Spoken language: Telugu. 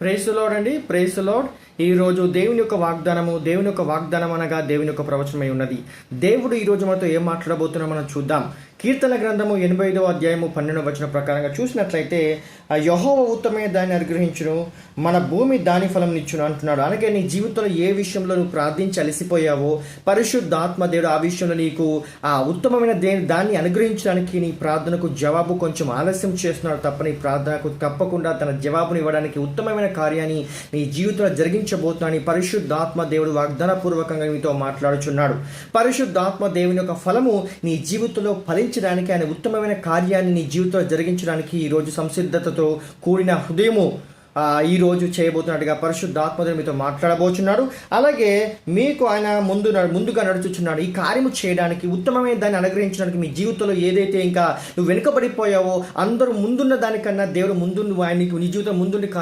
ప్రేసులోడ్ అండి. ప్రేసులోడ్ ఈరోజు దేవుని యొక్క వాగ్దానము దేవుని యొక్క వాగ్దానం అనగా దేవుని యొక్క ప్రవచనమై ఉన్నది. దేవుడు ఈ రోజు మనతో ఏం మాట్లాడబోతున్నామో మనం చూద్దాం. కీర్తన గ్రంథము ఎనభై ఐదవ అధ్యాయము పన్నెండవ వచన ప్రకారంగా చూసినట్లయితే ఆ యహోవ ఉత్తమే దాన్ని అనుగ్రహించును మన భూమి దాని ఫలం నిచ్చును అంటున్నాడు. అలాగే నీ జీవితంలో ఏ విషయంలో నువ్వు ప్రార్థించి అలసిపోయావో పరిశుద్ధాత్మ దేవుడు ఆ విషయంలో నీకు ఆ ఉత్తమమైన దే దాన్ని అనుగ్రహించడానికి నీ ప్రార్థనకు జవాబు కొంచెం ఆలస్యం చేస్తున్నాడు తప్ప నీ ప్రార్థనకు తప్పకుండా తన జవాబును ఇవ్వడానికి ఉత్తమమైన కార్యాన్ని నీ జీవితంలో జరిగించబోతున్నాడని పరిశుద్ధాత్మ దేవుడు వాగ్దానపూర్వకంగా మీతో మాట్లాడుచున్నాడు. పరిశుద్ధాత్మ దేవుని యొక్క ఫలము నీ జీవితంలో ఫలించడానికి ఆయన ఉత్తమమైన కార్యాన్ని నీ జీవితంలో జరిగించడానికి ఈరోజు సంసిద్ధతతో కూడిన హృదయము ఈరోజు ఈ రోజు చేయబోతున్నట్టుగా పరిశుద్ధాత్మతో మీతో మాట్లాడబోచున్నాడు. అలాగే మీకు ఆయన ముందు ముందుగా నడుచుచున్నాడు. ఈ కార్యము చేయడానికి ఉత్తమమైన దాన్ని అనుగ్రహించడానికి మీ జీవితంలో ఏదైతే ఇంకా నువ్వు వెనుకబడిపోయావో అందరూ ముందున్న దానికన్నా దేవుడు ముందు ఆయన నీకు నీ జీవితం ముందుండి